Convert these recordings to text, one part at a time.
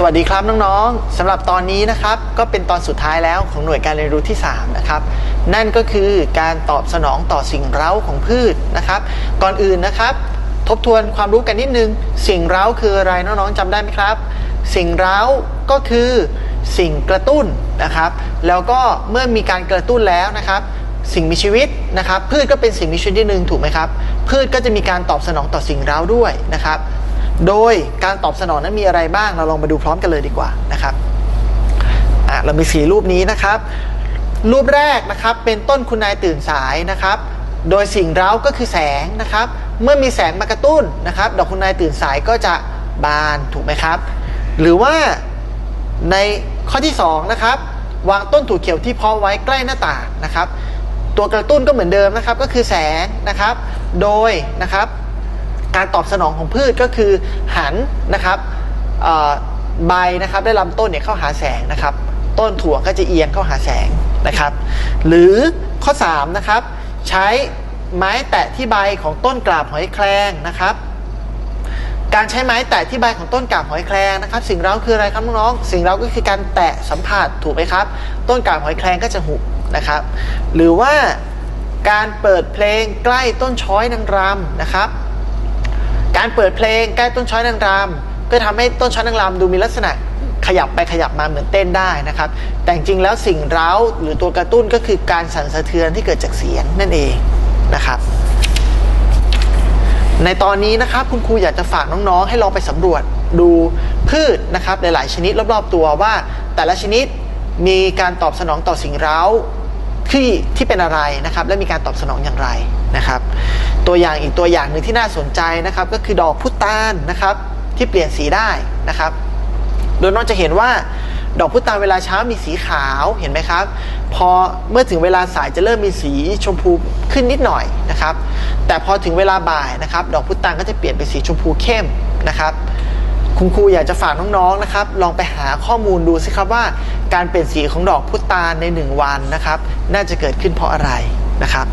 สวัสดีครับน้องๆสำหรับตอนนี้นะครับก็เป็นตอนสุดท้ายแล้วของหน่วยการเรียนรู้ที่ 3 นะครับ นั่นก็คือการตอบสนองต่อสิ่งเร้าของพืชนะครับ ก่อนอื่นนะครับ ทบทวนความรู้กันนิดนึง สิ่งเร้าคืออะไรน้องๆจำได้ไหมครับ สิ่งเร้าก็คือสิ่งกระตุ้นนะครับ แล้วก็เมื่อมีการกระตุ้นแล้วนะครับ สิ่งมีชีวิตนะครับ พืชก็เป็นสิ่งมีชีวิตที่หนึ่งถูกไหมครับ พืชก็จะมีการตอบสนองต่อสิ่งเร้าด้วยนะครับ โดยการตอบสนองนั้นมีอะไรบ้าง เราลองมาดูพร้อมกันเลยดีกว่านะครับเรามีสีรูปนี้นะครับ รูปแรกนะครับเป็นต้นคุณนายตื่นสายนะครับ โดยสิ่งเร้าก็คือแสงนะครับ เมื่อมีแสงมากระตุ้นนะครับ ดอกคุณนายตื่นสายก็จะบานถูกไหมครับ หรือว่าในข้อที่สองนะครับวางต้นถั่วเขียวที่เพาะไว้ใกล้หน้าต่างนะครับ ตัวกระตุ้นก็เหมือนเดิมนะครับก็คือแสงนะครับ โดยนะครับ การตอบสนองของพืชก็คือหันนะครับใบนะครับได้ลำต้นเนี่ยเข้าหาแสงนะครับ ต้นถั่วก็จะเอียงเข้าหาแสงนะครับ หรือข้อ3นะครับใช้ไม้แตะที่ใบของต้นกราบหอยแครงนะครับ การใช้ไม้แตะที่ใบของต้นกาบหอยแครงนะครับ สิ่งเราคืออะไรครับน้องๆสิ่งเราก็คือการแตะสัมผัสถูกไหมครับ ต้นกาบหอยแครงก็จะหุบนะครับ หรือว่าการเปิดเพลงใกล้ต้นช้อยนางรำนะครับ การเปิดเพลงใกล้ต้นช้อยนางรำก็ทำให้ต้นช้อยนางรำดูมีลักษณะขยับไปขยับมาเหมือนเต้นได้นะครับ แต่จริงแล้วสิ่งเร้าหรือตัวกระตุ้นก็คือการสั่นสะเทือนที่เกิดจากเสียงนั่นเองนะครับ ในตอนนี้นะครับคุณครูอยากจะฝากน้องๆ ให้ลองไปสำรวจดูพืชนะครับหลายๆชนิดรอบๆตัวว่า แต่ละชนิดมีการตอบสนองต่อสิ่งเร้า ที่ที่เป็นอะไรนะครับ และมีการตอบสนองอย่างไรนะครับ ตัวอย่างอีกตัวอย่างหนึ่งที่น่าสนใจนะครับ ก็คือดอกพุตานนะครับ ที่เปลี่ยนสีได้นะครับ โดยน้องจะเห็นว่าดอกพุตานเวลาเช้ามีสีขาวเห็นไหมครับ พอเมื่อถึงเวลาสายจะเริ่มมีสีชมพูขึ้นนิดหน่อยนะครับ แต่พอถึงเวลาบ่ายนะครับ ดอกพุตานก็จะเปลี่ยนเป็นสีชมพูเข้มนะครับ คุณครูอยากจะฝากน้องๆนะครับ ลองไปหาข้อมูลดูสิครับว่า การเปลี่ยนสีของดอกพุตานใน 1 วันนะครับ น่าจะเกิดขึ้นเพราะอะไรนะครับ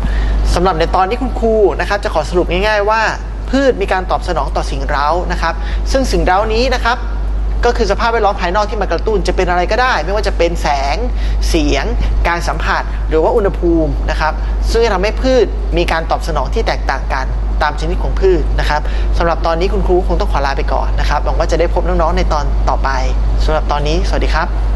สำหรับในตอนนี้คุณครูนะครับ จะขอสรุปง่าย ๆ ว่า พืชมีการตอบสนองต่อสิ่งเร้านะครับ ซึ่งสิ่งเร้านี้นะครับก็คือสภาพแวดล้อมภายนอกที่มากระตุ้นจะเป็นอะไรก็ได้ ไม่ว่าจะเป็นแสง เสียง การสัมผัส หรือว่าอุณหภูมินะครับ ซึ่งจะทำให้พืชมีการตอบสนองที่แตกต่างกัน ตามชนิดของพืชนะครับสำหรับตอนนี้คุณครูคงต้องขอลาไปก่อนนะครับหวังว่าจะได้พบน้องๆในตอนต่อไปสำหรับตอนนี้ สวัสดีครับ